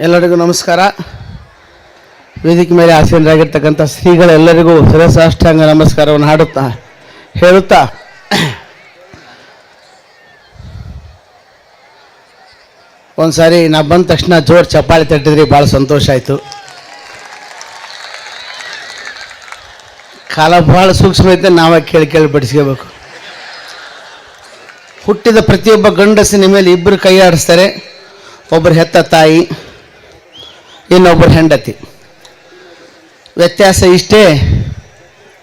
ಎಲ್ಲರಿಗೂ ನಮಸ್ಕಾರ. ವೇದಿಕೆ ಮೇಲೆ ಆಸೀನರಾಗಿರ್ತಕ್ಕಂಥ ಶ್ರೀಗಳೆಲ್ಲರಿಗೂ ಶಿರಸಾಷ್ಟಾಂಗ ನಮಸ್ಕಾರವನ್ನು ಹಾಡುತ್ತಾ ಹೇಳುತ್ತಾ. ಒಂದು ಸಾರಿ ನಾ ಬಂದ ತಕ್ಷಣ ಜೋರು ಚಪ್ಪಾಳೆ ತಟ್ಟಿದ್ರಿ, ಭಾಳ ಸಂತೋಷ ಆಯಿತು. ಕಾಲ ಭಾಳ ಸೂಕ್ಷ್ಮ ಐತೆ, ನಾವೇ ಕೇಳಿ ಕೇಳಿ ಬಡಿಸ್ಕೋಬೇಕು. ಹುಟ್ಟಿದ ಪ್ರತಿಯೊಬ್ಬ ಗಂಡಸಿನ ಮೇಲೆ ಇಬ್ಬರು ಕೈ ಆಡಿಸ್ತಾರೆ ಒಬ್ಬರು ಹೆತ್ತ ತಾಯಿ. ಇನ್ನೊಬ್ಬರು ಹೆಂಡತಿ. ವ್ಯತ್ಯಾಸ ಇಷ್ಟೇ,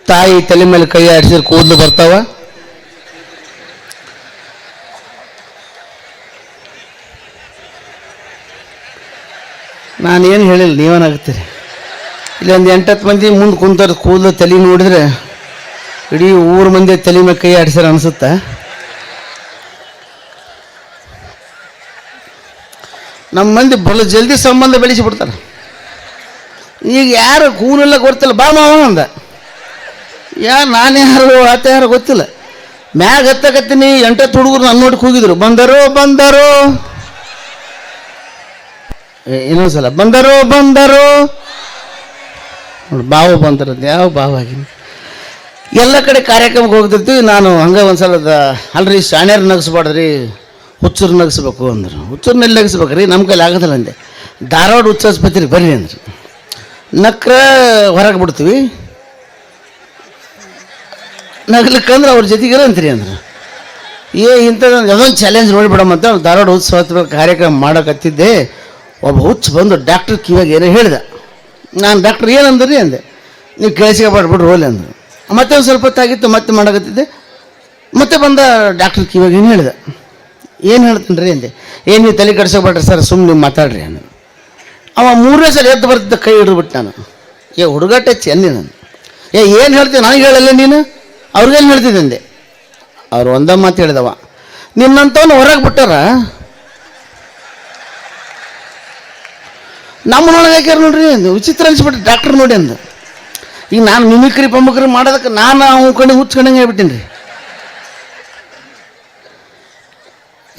ತಾಯಿ ತಲೆ ಮೇಲೆ ಕೈ ಆಡಿಸಿದ್ರೆ ಕೂದಲು ಬರ್ತಾವ? ನಾನು ಏನು ಹೇಳಿಲ್ಲ ನೀವೇನಾಗ್ತೀರಿ ಇಲ್ಲಿ ಒಂದು ಎಂಟತ್ತು ಮಂದಿ ಮುಂದೆ ಕುಂತಾರೆ ಕೂದಲು ತಲೆ ನೋಡಿದ್ರೆ, ಇಡೀ ಊರು ಮಂದಿ ತಲೆ ಮೇಲೆ ಕೈ ಆಡಿಸ್ಯಾರ ಅನಿಸುತ್ತಾ? ನಮ್ಮ ಮಂದಿ ಬಲು ಜಲ್ದಿ ಸಂಬಂಧ ಬೆಳೆಸಿಬಿಡ್ತಾರೆ. ಈಗ ಯಾರು ಕೂನೆಲ್ಲ ಗೊತ್ತಿಲ್ಲ, ಬಾ ಮಾವ ಅಂದ. ಯಾ, ನಾನು ಯಾರು, ಆತ ಯಾರು ಗೊತ್ತಿಲ್ಲ. ಮ್ಯಾಗ ಹತ್ತಕತ್ತೀನಿ, ಎಂಟತ್ತು ಹುಡುಗರು ನನ್ನ ನೋಡಿ ಕೂಗಿದ್ರು ಬಂದರು ಬಂದರು. ಇನ್ನೊಂದ್ಸಲ, ಬಂದರು ಬಂದರು. ನೋಡಿ, ಬಾವು ಬಂದರು ಯಾವ ಬಾವು ಆಗಿನಿ? ಎಲ್ಲ ಕಡೆ ಕಾರ್ಯಕ್ರಮಕ್ಕೆ ಹೋಗ್ತಿರ್ತೀವಿ. ನಾನು ಹಂಗೆ ಒಂದ್ಸಲ ದ- ಅಲ್ರಿ, ಶಾಣ್ಯರು ನಗಿಸ್ಬಾರ್ದ್ರಿ. ಹುಚ್ಚರು ನಗಿಸ್ಬೇಕು ಅಂದರು. ಹುಚ್ಚರ್ನೆಲ್ಲಿ ನಗಿಸ್ಬೇಕು ರೀ ನಮ್ಮ ಕೈಲಿ ಆಗೋದಿಲ್ಲ ಅಂದೆ. ಧಾರವಾಡ ಹುಚ್ಚ ಆಸ್ಪತ್ರೆ ಬರ್ರಿ ಅಂದರು. ನಕ್ರ ಹೊರಗೆ ಬಿಡ್ತೀವಿ. ನಗ್ಲಿಕ್ಕಂದ್ರೆ ಅವ್ರ ಜೊತೆಗಿರ ಅಂತೀರಿ ಅಂದ್ರು. ಏ ಇಂಥದ್ದು ಯಾವುದೊಂದು ಚಾಲೆಂಜ್ ನೋಡಿಬಿಡಮ್ಮಂತ ಧಾರವಾಡ ಉತ್ಸವ ಕಾರ್ಯಕ್ರಮ ಮಾಡೋಕತ್ತಿದ್ದೆ. ಒಬ್ಬ ಹುಚ್ಚ ಬಂದು ಡಾಕ್ಟ್ರ್ ಕಿವಾಗ ಏನೋ ಹೇಳಿದ. ನಾನು ಡಾಕ್ಟ್ರ್ ಏನಂದ್ರಿ ಅಂದೆ. ನೀವು ಕೇಳಿಸ್ಕೊಬಾರ್ಬಿಡ್ರಿ ಹೋಲಿ ಅಂದರು. ಮತ್ತೆ ಒಂದು ಸ್ವಲ್ಪ ಹೊತ್ತಾಗಿತ್ತು, ಮತ್ತೆ ಮಾಡಕತ್ತಿದ್ದೆ. ಮತ್ತೆ ಬಂದ ಡಾಕ್ಟ್ರ್ ಕಿವಾಗ ಏನು ಹೇಳಿದ. ಏನು ಹೇಳ್ತೀನಿ ರೀ ಅಂದೆ? ಏನು ನೀವು ತಲೆ ಕೆಡ್ಸೋಬೇಡ್ರಿ ಸರ್ ಸುಮ್ಮನೆ ನೀವು ಮಾತಾಡ್ರಿ ನಾನು ಅವ ಮೂರನೇ ಸಲ ಎದ್ದು ಬರ್ತಿದ್ದ ಕೈ ಹಿಡಿದ್ಬಿಟ್ಟು ನಾನು. ಏ, ಹುಡುಗಾಟ ಚೆನ್ನಿ ನಾನು ಏ, ಏನು ಹೇಳ್ತೀನಿ ನನಗೆ ಹೇಳಲ್ಲ ನೀನು? ಅವ್ರಿಗೇನು ಹೇಳ್ತಿದ್ದೆ ಅಂದೆ. ಅವ್ರು ಒಂದ ಮಾತು ಹೇಳಿದವ, ನಿನ್ನಂತವನು ಹೊರಗೆ ಬಿಟ್ಟಾರ? ನಮ್ಮನೊಳಗೆ ಹಾಕ್ಯಾರ ನೋಡ್ರಿ ಅಂದು? ವಿಚಿತ್ರ ಅನ್ಸ್ಬಿಟ್ಟು ಡಾಕ್ಟ್ರ್ ನೋಡಿ ಅಂದು. ಈಗ ನಾನು ಮಿಮಿಕ್ರಿ ಪಂಬಕ್ರಿ ಮಾಡೋದಕ್ಕೆ ನಾನು ಅವ್ನ ಕಡೆ ಹುಚ್ಕೊಂಡಂಗೆ ಹೇಳ್ಬಿಟ್ಟೀನಿ ರೀ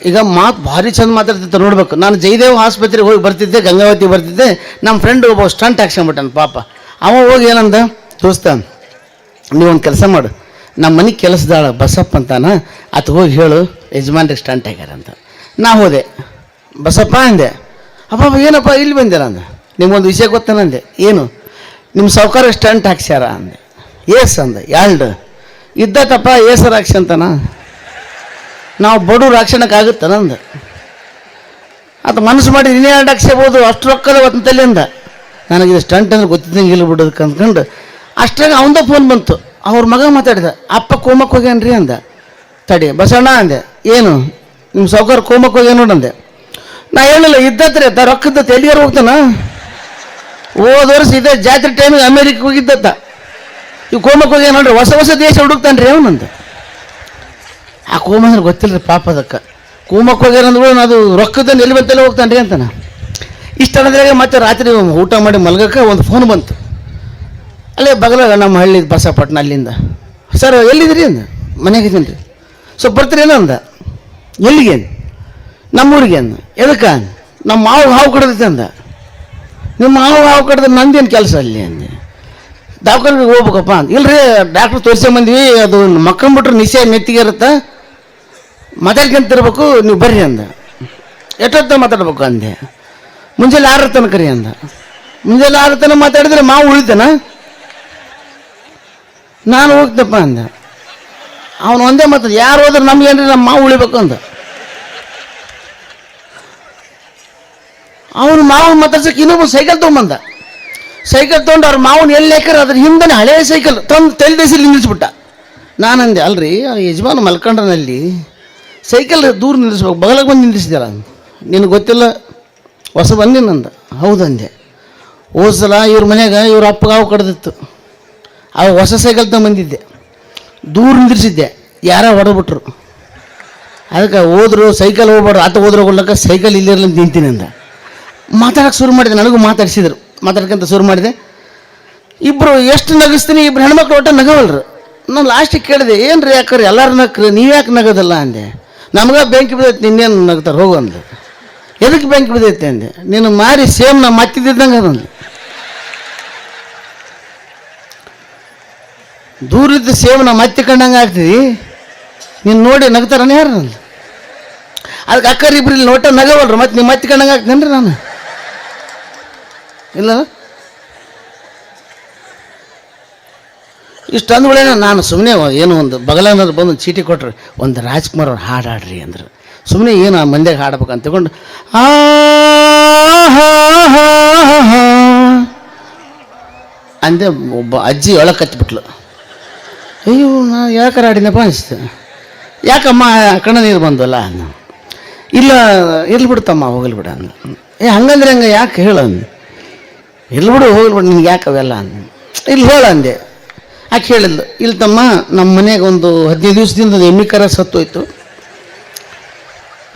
ಈಗ ಮಾತು ಭಾರಿ ಚಂದ ಮಾತಾಡ್ತಿತ್ತು ನೋಡ್ಬೇಕು. ನಾನು ಜಯದೇವ್ ಆಸ್ಪತ್ರೆಗೆ ಹೋಗಿ ಬರ್ತಿದ್ದೆ, ಗಂಗಾವತಿ ಬರ್ತಿದ್ದೆ. ನಮ್ಮ ಫ್ರೆಂಡ್ ಒಬ್ಬ ಸ್ಟಂಟ್ ಹಾಕ್ಸ್ಕೊಂಬಿಟ್ಟಾನ ಪಾಪ. ಅವ ಹೋಗಿ ಏನಂದ, ದೋಸ್ತ, ನೀವೊಂದು ಕೆಲಸ ಮಾಡು. ನಮ್ಮ ಮನೆ ಕೆಲಸದಾಳ ಬಸಪ್ಪ ಅಂತಾನ, ಅತ್ ಹೋಗಿ ಹೇಳು, ಯಜಮಾನ್ರಿಗೆ ಸ್ಟಂಟ್ ಹಾಕ್ಯಾರ ಅಂತ. ನಾ ಹೋದೆ. ಬಸಪ್ಪ, ಅಂದೆ. ಅಪ್ಪ ಏನಪ್ಪ, ಇಲ್ಲಿ ಬಂದಿರ ಅಂದ. ನಿಮ್ಗೊಂದು ವಿಷಯ ಗೊತ್ತಾನಂದೆ ಏನು? ನಿಮ್ಮ ಸಾವುಕಾರ ಸ್ಟಂಟ್ ಹಾಕ್ಸ್ಯಾರ, ಅಂದೆ. ಏಸ್ ಅಂದೆ. ಎರಡು ಇದ್ದಕ್ಕಪ್ಪ ಏಸರ್ ಹಾಕ್ಸಿ ಅಂತಾನ. ನಾವು ಬಡವ್ರು ರಕ್ಷಣಕ್ಕಾಗುತ್ತೆ ನಂದು. ಅದು ಮನಸ್ಸು ಮಾಡಿ ಇನ್ನೇ ಎರಡು ಹಾಕ್ಸ್ಬೋದು ಅಷ್ಟು ರೊಕ್ಕದ ಒಂದು ತಲೆಯಿಂದ ನನಗೆ ಇದು ಸ್ಟಂಟ್ ಅಂದ್ರೆ ಗೊತ್ತಿದ್ದಂಗೆ ಬಿಡೋದಕ್ಕೆ ಅಂದ್ಕೊಂಡು ಅಷ್ಟಾಗ ಅವಂದ ಫೋನ್ ಬಂತು. ಅವ್ರ ಮಗ ಮಾತಾಡಿದ, ಅಪ್ಪ ಕೋಮಕ್ಕೆ ಹೋಗ್ಯಾನ್ರಿ ಅಂದ. ತಡಿ, ಬಸಣ್ಣ ಅಂದೆ, ಏನು? ನಿಮ್ಮ ಸೌಕರ್ ಕೋಮಕ್ಕೆ ಹೋಗ್ಯಾನ ನೋಡಂದೆ ನಾ ಹೇಳಿಲ್ಲ ಇದ್ದತ್ರಿ ತ ರೊಕ್ಕದ ಎಲ್ಲಿಗಾರ ಹೋಗ್ತಾನ? ಹೋದ ವರ್ಷ ಇದೇ ಜಾತ್ರೆ ಟೈಮಿಗೆ ಅಮೇರಿಕ ಹೋಗಿದ್ದತ್ತ ಈ ಕೋಮಕ್ಕೆ ಹೋಗ್ಯಾನ ನೋಡ್ರಿ, ಹೊಸ ಹೊಸ ದೇಶ ಹುಡುಕ್ತಾನ್ರಿ ಅವನಂದ. ಆ ಕೋಮ ಗೊತ್ತಿಲ್ಲ ರೀ ಪಾಪ ಅದಕ್ಕೆ. ಕೂಮಕ್ಕೆ ನಾನು ಅದು ರೊಕ್ಕದ ಎಲ್ಲಿ ಬಂತೆಲ್ಲ ಹೋಗ್ತಾನೆ ರೀ ಅಂತಾನೆ ಇಷ್ಟ ಅನ್ನೋದ್ರಾಗೆ ಮತ್ತೆ ರಾತ್ರಿ ಊಟ ಮಾಡಿ ಮಲ್ಗಕ್ಕೆ ಒಂದು ಫೋನ್ ಬಂತು. ಅಲ್ಲೇ ಬಗಲಾಗ ನಮ್ಮ ಹಳ್ಳಿ ಬಸಪಟ್ಟಣ ಅಲ್ಲಿಂದ. ಸರ್, ಎಲ್ಲಿದ್ದೀರಿ? ಅಂದ. ಮನೆಗೆ ಇದ್ದೀನಿ. ರೀ ಸ್ವಲ್ಪ ಬರ್ತೀರೇನೋ ಅಂದ. ಎಲ್ಲಿಗೆ? ನಮ್ಮೂರಿಗೆ, ಅಂದ. ಎದಕ್ಕೆ? ನಮ್ಮ ಮಾವು ಹಾವು ಕಡ್ದೈತೆ ಅಂದ. ನಿಮ್ಮ ಮಾವು ಹಾವು ಕಡ್ದ್ರೆ ನಂದೇನು ಕೆಲಸ ಅಲ್ಲಿ? ಅಂದೆ. ದವಾಖಾನೆಗೆ ಹೋಗ್ಬೇಕಪ್ಪ ಅಂತ ಇಲ್ರಿ, ಡಾಕ್ಟ್ರ್ ತೋರಿಸ್ಕೊಂಬಂದ್ವಿ. ಅದು ಮಕ್ಕಂಬಿಟ್ರೆ ನಿಶೆ ನೆತ್ತಿಗೆ ಇರುತ್ತೆ? ಮಾತಾಡ್ಕೊಂತಿರ್ಬೇಕು ನೀವು ಬರ್ರಿ ಅಂದ. ಎಷ್ಟೊತ್ತ ಮಾತಾಡ್ಬೇಕು ಅಂದೆ. ಮುಂಜಾನೆ ಆರು ತನಕ ರೀ ಅಂದ. ಮುಂಜಾನೆ ಆರು ತನಕ ಮಾತಾಡಿದ್ರೆ ಮಾವು ಉಳಿತಾನ? ನಾನು ಹೋಗ್ತಪ್ಪ ಅಂದ. ಅವನು ಒಂದೇ ಮಾತಾಡ ಯಾರು ಹೋದ್ರೆ ನಮ್ಗೇನ್ರಿ ನಮ್ಮ ಮಾವು ಉಳಿಬೇಕು ಅಂದ. ಅವನು ಮಾವು ಮಾತಾಡ್ಸಕ್ಕೆ ಇನ್ನೊಬ್ಬ ಸೈಕಲ್ ತೊಗೊಂಬಂದ. ಸೈಕಲ್ ತೊಗೊಂಡು ಅವ್ರ ಮಾವನ ಎಲ್ಲಿ ಹಾಕ್ಯಾರ ಅದ್ರ ಹಿಂದೆ ಹಳೆ ಸೈಕಲ್ ತಂದು ತಲೆ ದೇಶದಲ್ಲಿ ನಿಲ್ಲಿಸ್ಬಿಟ್ಟ. ನಾನಂದೆ, ಅಲ್ರಿ ಯಜಮಾನ ಮಲ್ಕೊಂಡ್ರನಲ್ಲಿ ಸೈಕಲ್ ದೂರ ನಿಲ್ಲಿಸ್ಬೇಕು. ಬಗಲಾಗ ಬಂದು ನಿಲ್ಲಿಸಿದ್ಯಲ್ಲ? ನಿನಗೆ ಗೊತ್ತಿಲ್ಲ? ಹೊಸ ಬಂದಿನಂದ ಹೌದಂದೆ ಹೋದ ಸಲ ಇವ್ರ ಮನ್ಯಾಗ ಇವ್ರ ಅಪ್ಪಗೆ ಹಾವು ಕಡ್ದಿತ್ತು. ಆ ಹೊಸ ಸೈಕಲ್ ತಗೊಂಬಂದಿದ್ದೆ ದೂರ ನಿಲ್ಲಿಸಿದ್ದೆ. ಯಾರ ಹೊಡೆದ್ಬಿಟ್ರು. ಅದಕ್ಕೆ ಹೋದ್ರು, ಸೈಕಲ್ ಹೋಗ್ಬಾರ್ದು. ಆತ ಹೋದ್ರೆ ಹೋಗ್ಲಕ್ಕ ಸೈಕಲ್ ಇಲ್ಲಿರಲಿ ನಿಂತೀನಿ ಅಂದ. ಮಾತಾಡಕ್ಕೆ ಶುರು ಮಾಡಿದೆ. ನನಗೂ ಮಾತಾಡಿಸಿದ್ರು. ಮಾತಾಡ್ಕಂತ ಶುರು ಮಾಡಿದೆ. ಇಬ್ಬರು ಎಷ್ಟು ನಗಿಸ್ತೀನಿ? ಇಬ್ರು ಹೆಣ್ಮಕ್ಳು ಒಟ್ಟು ನಗವಲ್ರು. ನಾನು ಲಾಸ್ಟಿಗೆ ಕೇಳಿದೆ ಏನು ರೀ ಯಾಕ್ರಿ? ಎಲ್ಲರೂ ನಕ್ರಿ ನೀವು ಯಾಕೆ ನಗೋದಲ್ಲ? ಅಂದೆ. ನಮ್ಗೆ ಬೆಂಕಿ ಬಿದ್ದೈತೆ, ನಿನ್ನೇನು ನಗ್ತಾರೆ? ಹೋಗು ಅಂದೆ. ಎದಕ್ಕೆ ಬೆಂಕಿ ಬಿದ್ದೈತೆ ಅಂದೆ? ನೀನು ಮಾರಿ ಸೇಮ್ ನಾ ಮತ್ತಿದ್ದಂಗೆ ಅದಂದು ದೂರದ್ದು ಸೇಮ್ ನಾ ಮತ್ತೆ ಕಂಡಂಗೆ ಆಗ್ತೀವಿ ನೀನು ನೋಡಿ ನಗ್ತಾರನೇ ಯಾರು ನಂದು ಅದಕ್ಕೆ ಅಕ್ಕರಿಬ್ರು ಇಲ್ಲಿ ನೋಟ ನಗವಲ್ರು, ಮತ್ತೆ ನಿಮ್ಮ ಮತ್ತೆ ಕಂಡಂಗೆ ಆಗ್ತೇನ್ರಿ ನಾನು? ಇಲ್ಲ? ಇಷ್ಟು ಅಂದ್ಬಿಡೇನೆ, ನಾನು ಸುಮ್ಮನೆ ಏನು ಒಂದು ಬಗಲನ್ನೋದು ಬಂದು ಚೀಟಿ ಕೊಟ್ರು, ಒಂದು ರಾಜ್ಕುಮಾರ್ ಅವ್ರು ಹಾಡು ಹಾಡ್ರಿ ಅಂದರು. ಸುಮ್ಮನೆ ಏನು ಆ ಮಂದ್ಯಾಗ ಹಾಡ್ಬೇಕು ಅಂತ ತಗೊಂಡು ಅಂದೆ ಒಬ್ಬ ಅಜ್ಜಿ ಒಳಗೆ ಕಚ್ಬಿಟ್ಲು. ಅಯ್ಯೋ ನಾನು ಯಾಕಾರ ಆಡಿನಪ್ಪ ಅನಿಸ್ತು. ಯಾಕಮ್ಮ, ಕಣ್ಣ ನೀರು ಬಂದಲ್ಲ? ಅಂದ ಇಲ್ಲ, ಇರ್ಲಿ ಬಿಡ್ತಮ್ಮ ಹೋಗಲಿ ಬಿಡ ಅಂದ ಏ, ಹಂಗಂದ್ರೆ ಹಂಗೆ, ಯಾಕೆ ಹೇಳು? ಅಂದ ಇರ್ಲಿ ಬಿಡು, ಹೋಗ್ಲಿ ಬಿಡು, ನಿನ್ಗೆ ಯಾಕೆ ಅವೆಲ್ಲ? ಅಂದ ಇಲ್ಲಿ ಹೇಳು ಅಂದೆ. ಯಾಕೆ ಹೇಳಿದ್ಲು? ಇಲ್ಲಿ ತಮ್ಮ, ನಮ್ಮ ಮನೆಗೆ ಒಂದು ಹದಿನೈದು ದಿವಸದಿಂದ ಎಮ್ಮಿ ಕರ ಸತ್ತೋಯ್ತು.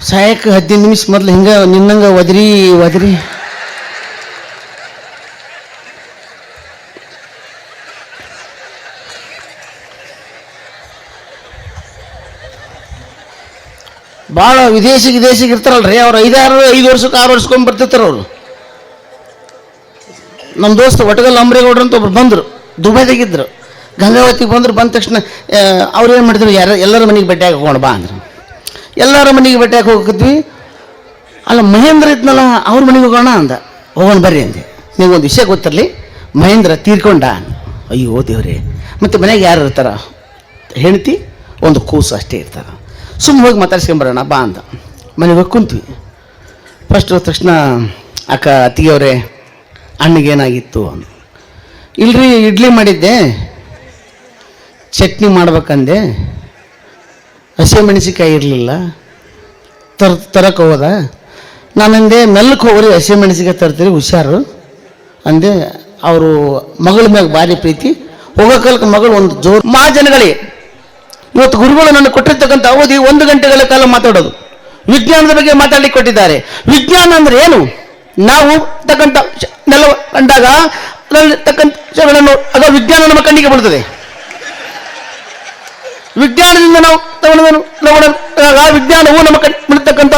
ಸಾಯಕ್ಕೆ ಹದಿನೈದು ನಿಮಿಷ ಮೊದಲು ಹಿಂಗೆ ನಿನ್ನಂಗೆ ಒದರಿ ಒದರಿ. ಭಾಳ ವಿದೇಶಿ ವಿದೇಶಿಗೆ ಇರ್ತಾರಲ್ರಿ, ಅವ್ರು ಐದಾರು, ಐದು ವರ್ಷಕ್ಕೆ ಆರು ವರ್ಷಕ್ಕೊಮ್ಮೆ ಬರ್ತಿರ್ತಾರೆ ಅವರು. ನಮ್ಮ ದೋಸ್ತ ಒಟಗಲ್ ಅಂಬ್ರೇಗೌಡ್ರು ಅಂತ ಒಬ್ರು ಬಂದರು ದುಬೈದಾಗಿದ್ದರು ಗಂಗಾವತಿಗೆ ಬಂದರು ಬಂದ ತಕ್ಷಣ ಅವ್ರು ಏನು ಮಾಡಿದ್ರು ಯಾರು, ಎಲ್ಲರ ಮನೆಗೆ ಭೇಟಿಯಾಗಿ ಹೋಗೋಣ ಬಾ ಅಂದ್ರೆ. ಎಲ್ಲರ ಮನೆಗೆ ಭೇಟಿಯಾಗಿ ಹೋಗಿದ್ವಿ ಅಲ್ಲ, ಮಹೇಂದ್ರ ಇದ್ನಲ್ಲ, ಅವ್ರ ಮನೆಗೆ ಹೋಗೋಣ ಅಂದ. ಹೋಗೋಣ ಬರ್ರಿ ಅಂದೆ. ನಿಮ್ಗೊಂದು ವಿಷಯ ಗೊತ್ತಿರಲಿ? ಮಹೇಂದ್ರ ತೀರ್ಕೊಂಡ ಅಯ್ಯೋ ದೇವ್ರಿ. ಮತ್ತು ಮನೆಗೆ ಯಾರು ಇರ್ತಾರ? ಹೆಂಡತಿ, ಒಂದು ಕೂಸು ಅಷ್ಟೇ ಇರ್ತಾರೆ. ಸುಮ್ಮನೆ ಹೋಗಿ ಮಾತಾಡ್ಸ್ಕೊಂಬರೋಣ ಬಾ ಅಂತ ಮನೆಗೆ ಹೋಗಿ ಕುಂತ್ವಿ. ಫಸ್ಟ್ ಹೋದ ತಕ್ಷಣ, ಅಕ್ಕ ಅತ್ತಿಗೆಯವರೇ ಅಣ್ಣಗೇನಾಗಿತ್ತು ಅಂದ. ಇಲ್ರಿ, ಇಡ್ಲಿ ಮಾಡಿದ್ದೆ. ಚಟ್ನಿ ಮಾಡ್ಬೇಕಂದೆ. ಹಸಿಮೆಣಸಿಕಾಯಿ ಇರಲಿಲ್ಲ. ತರ ತರಕ್ಕೆ ಹೋದ. ನಾನಂದೆ ಮೆಲ್ಲಕ್ಕೆ ಹೋಗ್ರಿ ಹಸಿಮೆಣಸಿಕಾಯಿ ತರ್ತೀರಿ, ಹುಷಾರು. ಅಂದೆ ಅವರು ಮಗಳ ಮ್ಯಾಗ ಭಾರಿ ಪ್ರೀತಿ. ಹೋಗೋ ಮಗಳು ಒಂದು ಜೋರು ಮಹಾಜನಗಳೇ ಇವತ್ತು ಗುರುಗಳು ನನಗೆ ಕೊಟ್ಟಿರ್ತಕ್ಕಂಥ ಅವಧಿ ಒಂದು ಗಂಟೆಗಳ ಕಾಲ ಮಾತಾಡೋದು. ವಿಜ್ಞಾನದ ಬಗ್ಗೆ ಮಾತಾಡಲಿಕ್ಕೆ ಕೊಟ್ಟಿದ್ದಾರೆ. ವಿಜ್ಞಾನ ಅಂದ್ರೆ ಏನು? ನಾವು ತಕ್ಕಂಥ ನೆಲ ಕಂಡಾಗ, ಅದರಲ್ಲಿ ತಕ್ಕಂಥ ವಿಜ್ಞಾನ ನಮ್ಮ ಕಣ್ಣಿಗೆ ಬೀಳ್ತದೆ ವಿಜ್ಞಾನದಿಂದ ನಾವು ತಗೊಂಡು ವಿಜ್ಞಾನವು ನಮ್ಮ ಬೀಳ್ತಕ್ಕಂಥ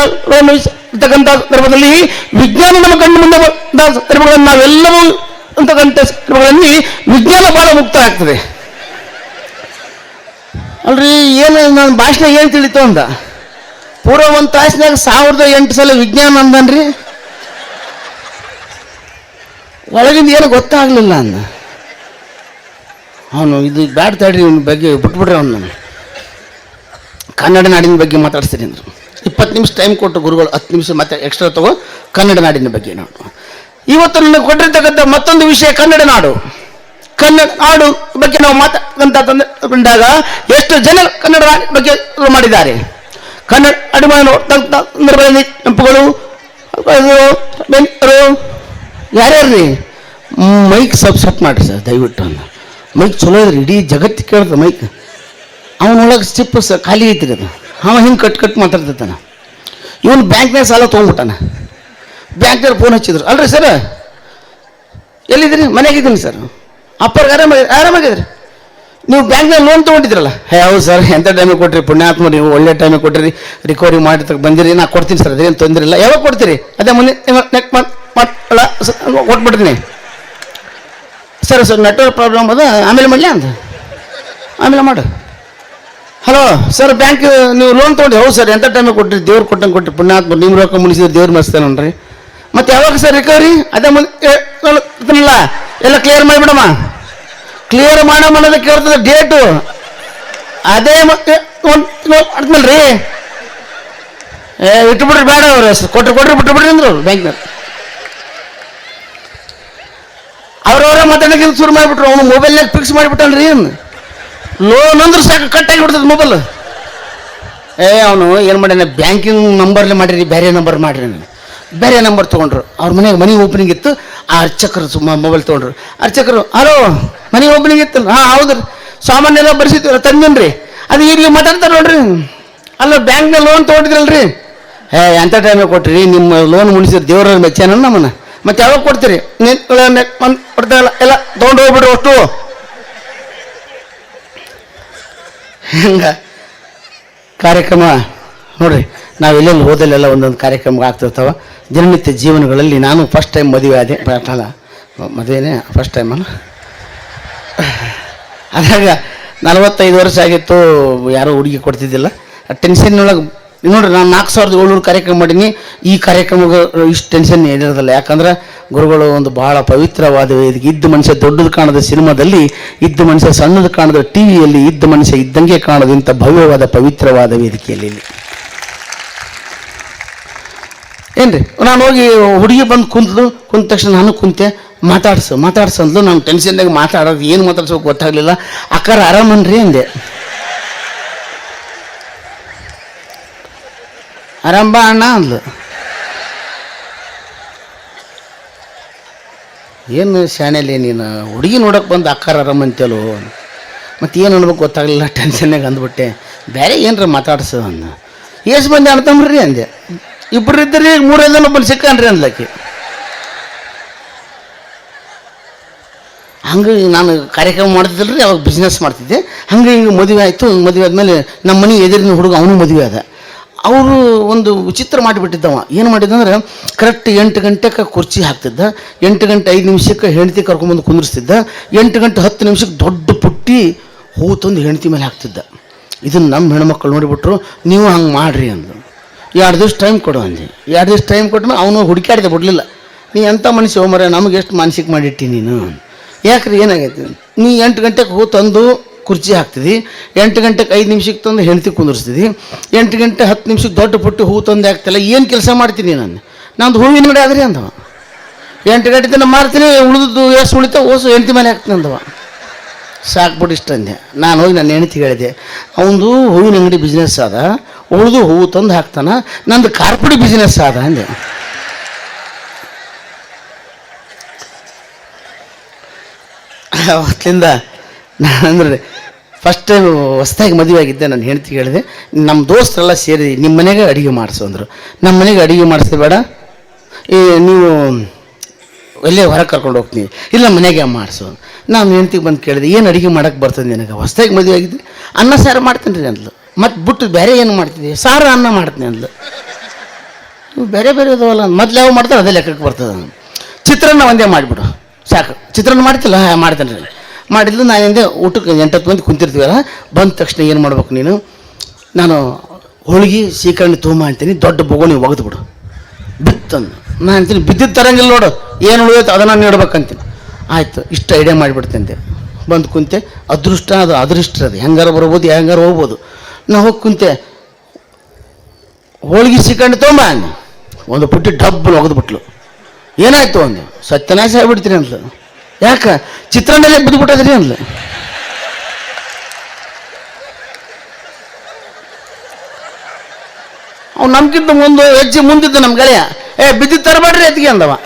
ಇರ್ತಕ್ಕಂಥ ಸಂದರ್ಭದಲ್ಲಿ ವಿಜ್ಞಾನ ನಮ್ಮ ಕಣ್ಣು ಮುಂದೆ ಸಂದರ್ಭಗಳನ್ನು ನಾವೆಲ್ಲವೂ ಅಂತಕ್ಕಂಥ ಸಂದರ್ಭಗಳಲ್ಲಿ ವಿಜ್ಞಾನ ಬಹಳ ಮುಕ್ತ ಆಗ್ತದೆ. ಅಲ್ರಿ, ಏನು ನನ್ನ ಭಾಷಣ ಏನು ತಿಳಿತು ಅಂದ? ಪೂರ್ವ ಒಂದು ತಾಸಿನಾಗ ಸಾವಿರದ ಎಂಟು ಸಲ ವಿಜ್ಞಾನ ಅಂದನ್ರಿ. ಒಳಗಿಂದ ಏನು ಗೊತ್ತಾಗಲಿಲ್ಲ ಅಂದ. ಅವನು, ಇದು ಬ್ಯಾಡ್ ತಡ್ರಿ, ಇವನ ಬಗ್ಗೆ ಬಿಟ್ಬಿಡ್ರಿ ಅವನು. ಕನ್ನಡ ನಾಡಿನ ಬಗ್ಗೆ ಮಾತಾಡ್ತೀನಿ ಅಂದರು. ಇಪ್ಪತ್ತು ನಿಮಿಷ ಟೈಮ್ ಕೊಟ್ಟು ಗುರುಗಳು ಹತ್ತು ನಿಮಿಷ ಮತ್ತೆ ಎಕ್ಸ್ಟ್ರಾ ತಗೋ ಕನ್ನಡ ನಾಡಿನ ಬಗ್ಗೆ ನಾವು ಇವತ್ತು ನನಗೆ ಕೊಟ್ಟಿರ್ತಕ್ಕಂಥ ಮತ್ತೊಂದು ವಿಷಯ ಕನ್ನಡ ನಾಡು. ಕನ್ನಡ ನಾಡು ಬಗ್ಗೆ ನಾವು ಮಾತಾಡ್ತಂತ ಬಂದಾಗ ಎಷ್ಟು ಜನ ಕನ್ನಡ ಬಗ್ಗೆ ಮಾಡಿದ್ದಾರೆ. ಕನ್ನಡ ಅಡಿಮಾನ ಸಂದರ್ಭದಲ್ಲಿ ನೆನಪುಗಳು ಯಾರ್ಯಾರ್ರಿ? ಮೈಕ್ ಸಬ್ ಮಾಡ್ರಿ ಸರ್, ದಯವಿಟ್ಟು ಮೈಕ್ ಚಲೋ ಇದ್ರಿ ಇಡೀ ಜಗತ್ತು ಕೇಳಿದ್ರೆ ಮೈಕ್. ಅವನೊಳಗೆ ಸ್ಟಿಪ್ ಸ ಖಾಲಿ ಐತ್ರಿ ಅದು. ಅವ ಹಿಂಗೆ ಕಟ್ ಕಟ್ ಮಾತಾಡ್ತಿರ್ತಾನ. ಇವನು ಬ್ಯಾಂಕ್ನಾಗ ಸಾಲ ತೊಗೊಂಬಿಟ್ಟಾನ. ಬ್ಯಾಂಕ್ನಲ್ಲಿ ಫೋನ್ ಹಚ್ಚಿದ್ರು. ಅಲ್ರಿ ಸರ್ ಎಲ್ಲಿದ್ದೀರಿ? ಮನೆಯಾಗಿದ್ದೀನಿ ಸರ್ ಅಪ್ಪರ್ಗೆ ಆರಾಮ ಆರಾಮಾಗಿದ್ರಿ? ನೀವು ಬ್ಯಾಂಕ್ನಾಗ ಲೋನ್ ತೊಗೊಂಡಿದ್ರಲ್ಲ? ಹೇ, ಹೌದು ಸರ್ ಎಂಥ ಟೈಮಿಗೆ ಕೊಟ್ಟಿರಿ ಪುಣ್ಯಾತ್ಮ, ನೀವು ಒಳ್ಳೆ ಟೈಮಿಗೆ ಕೊಟ್ಟಿರಿ ರಿಕವರಿ ಮಾಡಿ ಬಂದಿರಿ. ನಾ ಕೊಡ್ತೀನಿ ಸರ್ ಅದೇನು ತೊಂದರೆ ಇಲ್ಲ. ಯಾವಾಗ ಕೊಡ್ತೀರಿ? ಅದೇ ಮುಂದೆ ನೆಕ್ ಕೊಟ್ಬಿಡ್ತೀನಿ ಸರ್ ಸರ್ ನೆಟ್ವರ್ಕ್ ಪ್ರಾಬ್ಲಮ್ ಅದ. ಆಮೇಲೆ ಮಾಡಲಿ ಅಂತ ಆಮೇಲೆ ಮಾಡು. ಹಲೋ ಸರ್ ಬ್ಯಾಂಕ್ ನೀವು ಲೋನ್ ತೊಗೊಂಡು ಹೌದು ಸರ್ ಎಂಥ ಟೈಮಿಗೆ ಕೊಟ್ಟಿರಿ ದೇವ್ರು ಕೊಟ್ಟಂಗೆ ಕೊಟ್ಟಿರಿ ಪುಣ್ಯಾತ್ಮ ನಿಮ್ಮ ರೊಕ್ಕ ಮುಗಿಸಿದ್ರೆ ದೇವ್ರು ಮಸ್ತಾನನ್ರಿ ಮತ್ತೆ ಯಾವಾಗ ಸರ್ ರಿಕವರಿ ಅದೇ ಮುಂದಿಲ್ಲ ಎಲ್ಲ ಕ್ಲಿಯರ್ ಮಾಡಿಬಿಡಮ್ಮ. ಕ್ಲಿಯರ್ ಮಾಡೋ ಅನ್ನೋದು ಕೇಳ್ತದೆ ಡೇಟು ಅದೇ ಮತ್ತೆ ಏ ಇಟ್ಬಿಡ್ರಿ ಬೇಡ ಅವ್ರು ಕೊಟ್ರಿ ಕೊಟ್ರಿ ಬಿಟ್ಟು ಬಿಡ್ರಿ ಅಂದ್ರು ಬ್ಯಾಂಕ್ನವ್ರು ಅವ್ರವ್ರ ಮಾತಾಡೋಕೆ ಶುರು ಮಾಡಿಬಿಟ್ರು. ಅವನು ಮೊಬೈಲ್ನಾಗ ಫಿಕ್ಸ್ ಮಾಡಿಬಿಟ್ಟಲ್ರಿ ಏನು ಲೋನ್ ಅಂದ್ರೆ ಸಾಕು ಕಟ್ಟಾಗಿ ಬಿಡ್ತದೆ ಮೊಬೈಲ್ ಏ, ಅವನು ಏನು ಮಾಡ್ಯಾನ? ಬ್ಯಾಂಕಿಂಗ್ ನಂಬರ್ಲೆ ಮಾಡಿರಿ, ಬೇರೆ ನಂಬರ್ ಮಾಡಿರಿ ಬೇರೆ ನಂಬರ್ ತೊಗೊಂಡ್ರು. ಅವ್ರ ಮನೆಗೆ ಮನೆ ಓಪನಿಂಗ್ ಇತ್ತು, ಆ ಅರ್ಚಕರು ಸುಮ್ಮ ಮೊಬೈಲ್ ತೊಗೊಂಡ್ರು. ಅರ್ಚಕರು, ಹಲೋ, ಮನೆ ಓಪನಿಂಗ್ ಇತ್ತು ಹಾಂ, ಹೌದು ಸಾಮಾನ್ಯ ಎಲ್ಲ ಬರ್ಸಿದ್ವಿ ರೀ. ಅದು ಈಗ ಮಾತಾಡ್ತಾರೆ ನೋಡ್ರಿ. ಅಲ್ಲ ಬ್ಯಾಂಕ್ನ ಲೋನ್ ತೊಗೊಂಡಿದ್ರಲ್ರಿ ಏ ಎಂಥ ಟೈಮಿಗೆ ಕೊಟ್ರಿ? ನಿಮ್ಮ ಲೋನ್ ಮುಣಿಸಿದ ದೇವ್ರ ಮೆಚ್ಚಾನ ನಮ್ಮನ್ನ. ಮತ್ತೆ ಯಾವಾಗ ಕೊಡ್ತೀರಿ? ನಿಂತ್ಕೊಳ್ಳೋ ಕೊಡ್ತಾ ಇಲ್ಲ. ಎಲ್ಲ ತೊಗೊಂಡು ಹೋಗ್ಬಿಡ್ರಿ ಅಷ್ಟು. ಹಿಂಗ. ಕಾರ್ಯಕ್ರಮ, ನೋಡ್ರಿ, ನಾವು ಎಲ್ಲೆಲ್ಲಿ ಹೋದಲ್ಲೆಲ್ಲ ಒಂದೊಂದು ಕಾರ್ಯಕ್ರಮ ಆಗ್ತಿರ್ತಾವ. ದಿನನಿತ್ಯ ಜೀವನಗಳಲ್ಲಿ ನಾನು ಫಸ್ಟ್ ಟೈಮ್ ಮದುವೆ ಆದೆ ಅಲ್ಲ, ಮದುವೆನೇ ಫಸ್ಟ್ ಟೈಮ್ ಅಲ್ಲ. ಅದಾಗ ನಲವತ್ತೈದು ವರ್ಷ ಆಗಿತ್ತು, ಯಾರೂ ಹುಡುಗಿ ಕೊಡ್ತಿದ್ದಿಲ್ಲ. ಟೆನ್ಷನ್ ನೋಡ್ರಿ, ನಾನು ನಾಲ್ಕು ಸಾವಿರದ ಏಳ್ನೂರು ಕಾರ್ಯಕ್ರಮ ಮಾಡೀನಿ. ಈ ಕಾರ್ಯಕ್ರಮಕ್ಕೆ ಇಷ್ಟು ಟೆನ್ಷನ್ ಏನಿರೋದಿಲ್ಲ. ಯಾಕಂದ್ರೆ ಗುರುಗಳು ಒಂದು ಬಹಳ ಪವಿತ್ರವಾದ ವೇದಿಕೆ ಇದ್ದ ಮನುಷ್ಯ ದೊಡ್ಡದು ಕಾಣದ ಸಿನಿಮಾದಲ್ಲಿ, ಇದ್ದ ಮನುಷ್ಯ ಸಣ್ಣದು ಕಾಣದ ಟಿ ವಿಯಲ್ಲಿ ಇದ್ದ ಮನುಷ್ಯ ಇದ್ದಂಗೆ ಕಾಣೋದು ಇಂಥ ಭವ್ಯವಾದ, ಪವಿತ್ರವಾದ ವೇದಿಕೆಯಲ್ಲಿ ಏನ್ರಿ, ನಾನು ಹೋಗಿ ಹುಡುಗಿ ಬಂದು ಕುಂತಲು ಕುಂತ ತಕ್ಷಣ ನಾನು ಕುಂತೆ, ಮಾತಾಡ್ಸು ಮಾತಾಡ್ಸು ಅಂದ್ಲು. ನಾನು ಟೆನ್ಷನ್ದಾಗ ಮಾತಾಡೋದು, ಏನು ಮಾತಾಡ್ಸೋಕೆ ಗೊತ್ತಾಗಲಿಲ್ಲ. ಅಕ್ಕಾರ ಆರಾಮನ್ರಿ ಅಂದೆ. ಆರಾಮ್ ಅಣ್ಣ ಅಂದ್ಲು. ಏನು ಶಾಣೆಲಿ ನೀನು ಹುಡುಗಿ ನೋಡಕ್ಕೆ ಬಂದು ಅಕ್ಕಾರ ಆರಾಮ್ ಅಂತೇಳು ಮತ್ತು ಏನು ಅನ್ಬೇಕು ಗೊತ್ತಾಗಲಿಲ್ಲ ಟೆನ್ಷನ್ನಾಗ ಅಂದ್ಬಿಟ್ಟೆ. ಬೇರೆ ಏನರ ಮಾತಾಡ್ಸು ಅಂದ. ಎಷ್ಟು ಮಂದಿ ಅಣ್ತಂಬ್ರಿ ಅಂದೆ. ಇಬ್ಬರು ಇದ್ದರಿ ಮೂರೇ ಜನ ಒಬ್ಬರು ಸಿಕ್ಕನ್ರಿ ಅಂದ್ಲಕ್ಕೆ ಹಂಗೆ ನಾನು ಕಾರ್ಯಕ್ರಮ ಮಾಡ್ತಿದ್ದಿಲ್ಲ ಅವಾಗ ಬಿಸ್ನೆಸ್ ಮಾಡ್ತಿದ್ದೆ. ಹಂಗೆ ಹಿಂಗೆ ಮದುವೆ ಆಯಿತು. ಮದುವೆ ಆದಮೇಲೆ ನಮ್ಮ ಮನೆ ಎದುರಿನ ಹುಡುಗ ಅವನು ಮದುವೆ ಆದ. ಅವರು ಒಂದು ವಿಚಿತ್ರ ಮಾಡಿಬಿಟ್ಟಿದ್ದವ. ಏನು ಮಾಡಿದಂದ್ರೆ ಕರೆಕ್ಟ್ ಎಂಟು ಗಂಟೆಗೆ ಕುರ್ಚಿ ಹಾಕ್ತಿದ್ದ. ಎಂಟು ಗಂಟೆ ಐದು ನಿಮಿಷಕ್ಕೆ ಹೆಂಡತಿ ಕರ್ಕೊಂಬಂದು ಕುಂದಿರ್ಸ್ತಿದ್ದ. ಎಂಟು ಗಂಟೆ ಹತ್ತು ನಿಮಿಷಕ್ಕೆ ದೊಡ್ಡ ಪುಟ್ಟಿ ಹೂ ತಂದು ಹೆಂಡತಿ ಮೇಲೆ ಹಾಕ್ತಿದ್ದ. ಇದನ್ನು ನಮ್ಮ ಹೆಣ್ಮಕ್ಳು ನೋಡಿಬಿಟ್ರು, ನೀವು ಹಂಗೆ ಮಾಡಿರಿ ಅಂದರು. ಎರಡು ದಿವಸ ಟೈಮ್ ಕೊಡು ಅಂದೆ ಎರಡು ದಿವಸ ಟೈಮ್ ಕೊಟ್ಟು ಅವನು ಹುಡುಕಾಡ್ದೆ ಬಿಡಲಿಲ್ಲ. ನೀ ಎಂಥ ಮನುಷ್ಯ ಮರ ನಮಗೆ ಎಷ್ಟು ಮಾನಸಿಕ ಮಾಡಿಟ್ಟಿ ನೀನು? ಯಾಕ್ರಿ ಏನಾಗೈತಿ? ನೀ ಎಂಟು ಗಂಟೆಗೆ ಹೂ ತಂದು ಕುರ್ಚಿ ಹಾಕ್ತಿದ್ವಿ ಎಂಟು ಗಂಟೆಗೆ ಐದು ನಿಮಿಷಕ್ಕೆ ತಂದು ಹೆಂಡತಿ ಕುಂದಿರ್ಸ್ತಿದ್ವಿ ಎಂಟು ಗಂಟೆ ಹತ್ತು ನಿಮಿಷಕ್ಕೆ ದೊಡ್ಡ ಪುಟ್ಟಿ ಹೂ ತಂದು ಹಾಕ್ತಿಲ್ಲ. ಏನು ಕೆಲಸ ಮಾಡ್ತೀನಿ ನಾನು? ನಂದು ಹೂವಿನ ಮಡಿ ಆದ್ರಿ ಅಂದವ ಎಂಟು ಗಂಟೆ ತನಕ ಮಾರ್ತೀನಿ ಉಳಿದು ಎಷ್ಟು ಉಳಿತಾ ಓಸು ಹೆಂಡತಿ ಮನೆ ಹಾಕ್ತೀನಿ ಅಂದವ. ಸಾಕ್ಬಿಟ್ಟು ಇಷ್ಟ ಅಂದೆ ನಾನು ಹೋಗಿ ನನ್ನ ಹೆಂಡತಿ ಹೇಳಿದೆ ಅವನದು ಹೂವಿನ ಅಂಗಡಿ ಬಿಸ್ನೆಸ್ ಅದ. ಉಳಿದು ಹೂವು ತಂದು ಹಾಕ್ತಾನ. ನಂದು ಕಾರ್ಪುಡಿ ಬಿಸ್ನೆಸ್ ಆದ ಅಂದೆ. ಅವತ್ತಿಂದ ಅಂದ್ರೆ ಫಸ್ಟ್ ಟೈಮ್ ಹೊಸ್ದಾಗಿ ಮದುವೆ ಆಗಿದ್ದೆ ನಾನು ಹೆಂಡತಿ ಹೇಳಿದೆ. ನಮ್ಮ ದೋಸ್ತರೆಲ್ಲ ಸೇರಿ ನಿಮ್ಮ ಮನೆಗೆ ಅಡುಗೆ ಮಾಡಿಸು ಅಂದರು. ನಮ್ಮ ಮನೆಗೆ ಅಡುಗೆ ಮಾಡಿಸ್ದೆ ಬೇಡ. ಈ ನೀವು ಎಲ್ಲೇ ಹೊರಗೆ ಕರ್ಕೊಂಡು ಹೋಗ್ತೀನಿ. ಇಲ್ಲ, ಮನೆಗೆ ಮಾಡಿಸು ನಾನು ಹೆಂಡ್ತಿಗೆ ಬಂದು ಕೇಳಿದೆ, ಏನು ಅಡುಗೆ ಮಾಡೋಕ್ಕೆ ಬರ್ತದೆ ನಿನಗೆ? ಹೊಸ್ದಾಗಿ ಮದುವೆ ಆಗಿದ್ದೆ. ಅನ್ನ, ಸಾರು ಮಾಡ್ತೀನಿ ರೀ ಅಂದ್ಲು. ಮತ್ತು ಬಿಟ್ಟು ಬೇರೆ ಏನು ಮಾಡ್ತಿದ್ದೆ? ಸಾರು, ಅನ್ನ ಮಾಡ್ತೀನಿ ಅಂದ್ಲು. ಬೇರೆ ಬೇರೆ ಇದಾವಲ್ಲ. ಮೊದ್ಲು ಯಾವ ಮಾಡ್ತಾರೆ ಅದೇ ಲೆಕ್ಕಕ್ಕೆ ಬರ್ತದೆ. ಚಿತ್ರಾನ್ನ ಒಂದೇ ಮಾಡಿಬಿಡು. ಸಾಕು. ಚಿತ್ರಾನ್ನ ಮಾಡ್ತಿಲ್ಲ? ಹಾಂ ಮಾಡ್ತೇನೆ ರೀ ಮಾಡಿದ್ಲು ನಾನಿಂದೆ ಊಟಕ್ಕೆ ಎಂಟತ್ತು ಮಂದಿ ಕುಂತಿರ್ತೀವಲ್ಲ, ಬಂದ ತಕ್ಷಣ ಏನು ಮಾಡ್ಬೇಕು ನೀನು? ನಾನು ಹೋಳಿಗೆ, ಸೀಕರಣೆ ತೂಮ ಅಂತೀನಿ, ದೊಡ್ಡ ಬೊಗೋಣಿ ಒಗೆದು ಬಿಡು. ಬಿತ್ತಂದು ನಾನು ಅಂತೀನಿ ಬಿದ್ದಿದ್ದು ತರಂಗಿಲ್ಲ ನೋಡು, ಏನು ಉಳಿಯುತ್ತೆ ಅದನ್ನು ನೀಡ್ಬೇಕಂತೀನಿ ಆಯಿತು, ಇಷ್ಟು ಐಡಿಯಾ ಮಾಡಿಬಿಡ್ತಂತೆ ಬಂದು ಕುಂತೆ, ಅದೃಷ್ಟ ಅದು ಅದೃಷ್ಟ ಅದು. ಹೆಂಗಾರ ಬರ್ಬೋದು, ಹೆಂಗಾರ ಹೋಗ್ಬೋದು. ನಾ ಹೋಗಿ ಕುಂತೆ, ಹೋಳಿಗೆ ಸಿಕ್ಕಂಡು ತೊಂಬ ಒಂದು ಪುಟ್ಟಿ ಡಬ್ಬು ಒಗೆದ್ಬಿಟ್ಲು ಏನಾಯ್ತು ಒಂದು ಸತ್ಯನಾಶ ಆಗಿಬಿಡ್ತೀನಿ ಅಂದ್ಲು. ಯಾಕೆ? ಚಿತ್ರಾನ್ನಲ್ಲೇ ಬಿದ್ದುಬಿಟ್ಟದ್ರಿ ಅಂದ್ಲ. ಅವ್ನು ನಮ್ಗಿಂತ ಮುಂದೆ ಹೆಜ್ಜೆ ಮುಂದಿದ್ದು ನಮ್ಮ ಗೆಳೆಯ. ಏ ಬಿದ್ದಿದ್ದು ತರಬೇಡ್ರಿ ಎತ್ತಿಗೆ ಅಂದವ.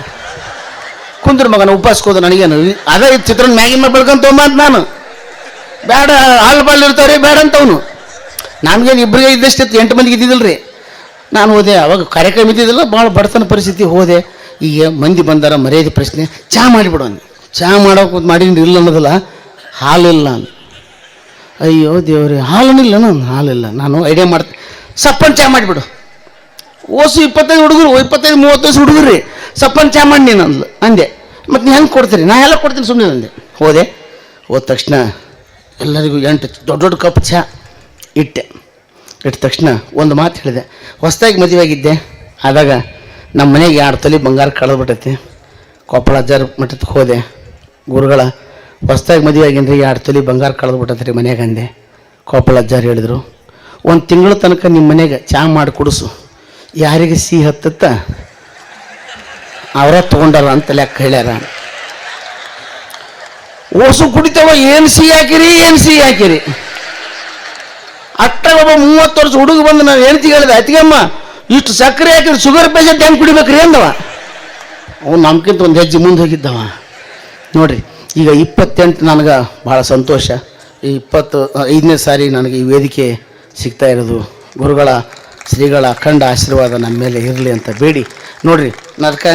ಕುಂದ್ರ ಮಗನ ಉಪವಾಸಕ್ಕೋದ ನನಗೇನು ಅದೇ ಚಿತ್ರನ ಮ್ಯಾಗಿ ಮೇಲೆ ಬೆಳ್ಕೊಂಡ್ ತೊಂಬ ಅಂತ ನಾನು. ಬೇಡ ಹಾಲು ಬಾಲ್ ಇರ್ತಾವ್ರಿ ಬೇಡ ಅಂತವನು ನಮ್ಗೇನು ಇಬ್ಬರಿಗೆ ಇದ್ದಷ್ಟಿತ್ತು ಎಂಟು ಮಂದಿಗೆ ಇದ್ದಿದ್ದಿಲ್ರಿ. ನಾನು ಹೋದೆ, ಅವಾಗ ಕಾರ್ಯಕ್ರಮ ಇದ್ದಿದ್ದಿಲ್ಲ, ಭಾಳ ಬಡತನ ಪರಿಸ್ಥಿತಿ ಹೋದೆ. ಈಗ ಮಂದಿ ಬಂದಾರ ಮರ್ಯಾದೆ ಪ್ರಶ್ನೆ ಚಹಾ ಮಾಡಿಬಿಡು ಅಂದೆ. ಚಹಾ ಮಾಡೋಕೆ ಮಾಡೀನಿ ಇಲ್ಲ ಅನ್ನೋದಿಲ್ಲ, ಹಾಲಿಲ್ಲ ಅಂದ ಅಯ್ಯೋ ದೇವ್ರಿ ಹಾಲನಿಲ್ಲ ನಾನು, ಹಾಲಿಲ್ಲ. ನಾನು ಐಡಿಯಾ ಮಾಡ್ತೀನಿ ಸಪ್ಪನ್ ಚಹಾ ಮಾಡಿಬಿಡು. ಓಸು ಇಪ್ಪತ್ತೈದು ಹುಡುಗರು ಇಪ್ಪತ್ತೈದು ಮೂವತ್ತು ವಯಸ್ಸು ಹುಡುಗರು ಸಪ್ಪನ್ ಚಹಾ ಮಾಡಿ ನೀನು ಅಂದ್ಲು, ಅಂದೆ. ಮತ್ತು ನೀ ಹೆಂಗೆ ಕೊಡ್ತೀರಿ? ನಾ ಎಲ್ಲ ಕೊಡ್ತೀನಿ ಸುಮ್ಮನೆ ಅಂದೆ. ಹೋದೆ. ಹೋದ ತಕ್ಷಣ ಎಲ್ಲರಿಗೂ ಎಂಟು ದೊಡ್ಡ ದೊಡ್ಡ ಕಪ್ ಚಹಾ ಇಟ್ಟೆ. ಇಟ್ಟ ತಕ್ಷಣ ಒಂದು ಮಾತು ಹೇಳಿದೆ. ಹೊಸದಾಗಿ ಮದುವೆ ಆಗಿದ್ದೆ. ಆದಾಗ ನಮ್ಮ ಮನೆಗೆ ಎರಡು ತಲೆ ಬಂಗಾರ ಕಳೆದ್ಬಿಟ್ಟೈತಿ ಕೊಪ್ಪಳ ಜರ್ ಮಠಕ್ಕೆ ಹೋದೆ. ಗುರುಗಳ ಹೊಸ್ದಾಗಿ ಮದುವೆ ಆಗಿನ್ರಿ ಎರಡು ತೊಲಿ ಬಂಗಾರ ಕಳೆದ್ಬಿಟ್ಟೈತೆ ರೀ ಮನೆಗೆ ಅಂದೆ. ಕೊಪ್ಪಳ ಅಜ್ಜಾರು ಹೇಳಿದರು, ಒಂದು ತಿಂಗಳ ತನಕ ನಿಮ್ಮ ಮನೆಗೆ ಚಹಾ ಮಾಡಿ ಕುಡಿಸು. ಯಾರಿಗೆ ಸಿಹಿ ಹತ್ತತ್ತ? ಅವರ ತೊಗೊಂಡಾರ ಅಂತ ಲೆಕ್ಕ ಹೇಳ್ಯಾರ. ಓಸು ಕುಡಿತಾವ, ಏನು ಸಿಹಿ ಹಾಕಿರಿ, ಏನು ಸಿಹಿ ಹಾಕಿರಿ? ಅಟ್ಟ ಒಬ್ಬ ಮೂವತ್ತು ವರ್ಷ ಹುಡುಗ ಬಂದು ನಾನು ಹೇಳ್ತಿ ಹೇಳಿದೆ ಅತಿಗೆಮ್ಮ ಇಷ್ಟು ಸಕ್ಕರೆ ಹಾಕಿದ್ರೆ ಶುಗರ್ ಪೇಷಂಟ್ ಹೆಂಗೆ ಕುಡಿಬೇಕ್ರಿ? ಅಂದವ. ಅವ್ನು ನಮ್ಗಿಂತ ಒಂದು ಹೆಜ್ಜೆ ಮುಂದೆ ಹೋಗಿದ್ದವ. ನೋಡ್ರಿ, ಈಗ ಇಪ್ಪತ್ತೆಂಟು ನನಗೆ ಭಾಳ ಸಂತೋಷ. ಈ ಇಪ್ಪತ್ತು, ಐದನೇ ಸಾರಿ ನನಗೆ ಈ ವೇದಿಕೆ ಸಿಗ್ತಾ ಇರೋದು. ಗುರುಗಳ, ಶ್ರೀಗಳ ಅಖಂಡ ಆಶೀರ್ವಾದ ನಮ್ಮ ಮೇಲೆ ಇರಲಿ ಅಂತ ಬೇಡಿ. ನೋಡ್ರಿ ನಡ್ಕ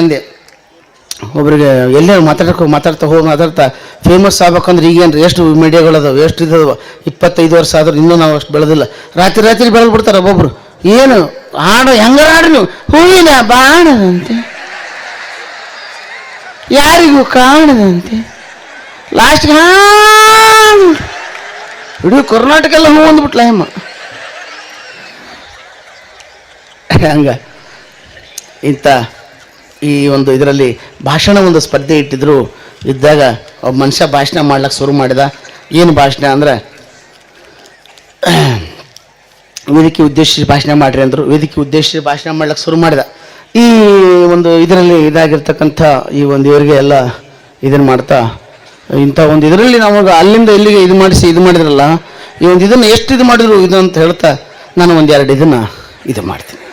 ಒಬ್ರಿಗೆ ಎಲ್ಲೇ ಮಾತಾಡಕ್ಕೆ ಮಾತಾಡ್ತಾ ಹೋಗಿ ಮಾತಾಡ್ತಾ ಫೇಮಸ್ ಆಗ್ಬೇಕಂದ್ರೆ ಈಗೇನು ಎಷ್ಟು ಮೀಡಿಯಾಗಳದಾವೆ ಎಷ್ಟು ಇದಾವ ಇಪ್ಪತ್ತೈದು ವರ್ಷ ಆದರೂ ಇನ್ನೂ ನಾವು ಅಷ್ಟು ಬೆಳೆದಿಲ್ಲ. ರಾತ್ರಿ ರಾತ್ರಿ ಬೆಳೆದು ಬಿಡ್ತಾರೆ ಒಬ್ಬೊಬ್ರು. ಏನು, ಹಾಡು, ಹೆಂಗಾರ ನೀವು? ಹೂವಿನ ಬಾಣದಂತೆ ಯಾರಿಗೂ ಕಾಣದಂತೆ. ಲಾಸ್ಟ್ಗೆ ಇಡೀ ಕರ್ನಾಟಕ ಎಲ್ಲ ಹೂ ಅಂದ್ಬಿಟ್ಲ ಹೆಮ್ಮ. ಹಂಗ ಇಂಥ ಈ ಒಂದು ಇದರಲ್ಲಿ ಭಾಷಣ ಒಂದು ಸ್ಪರ್ಧೆ ಇಟ್ಟಿದ್ರು. ಇದ್ದಾಗ ಒಬ್ಬ ಮನುಷ್ಯ ಭಾಷಣ ಮಾಡ್ಲಿಕ್ಕೆ ಶುರು ಮಾಡಿದ. ಏನು ಭಾಷಣ ಅಂದ್ರೆ, ವೇದಿಕೆ ಉದ್ದೇಶಿಸಿ ಭಾಷಣ ಮಾಡ್ರಿ ಅಂದರು. ವೇದಿಕೆ ಉದ್ದೇಶಿಸಿ ಭಾಷಣ ಮಾಡ್ಲಿಕ್ಕೆ ಶುರು ಮಾಡಿದ. ಈ ಒಂದು ಇದರಲ್ಲಿ ಇದಾಗಿರ್ತಕ್ಕಂಥ ಈ ಒಂದು ಇವರಿಗೆ ಎಲ್ಲ ಇದನ್ನು ಮಾಡ್ತಾ, ಇಂಥ ಒಂದು ಇದರಲ್ಲಿ ನಮಗೆ ಅಲ್ಲಿಂದ ಇಲ್ಲಿಗೆ ಇದು ಮಾಡಿಸಿ ಇದು ಮಾಡಿದ್ರಲ್ಲ, ಈ ಒಂದು ಇದನ್ನು ಎಷ್ಟು ಇದು ಮಾಡಿದ್ರು ಇದು ಅಂತ ಹೇಳ್ತಾ, ನಾನು ಒಂದು ಎರಡು ಇದನ್ನು ಇದು ಮಾಡ್ತೀನಿ.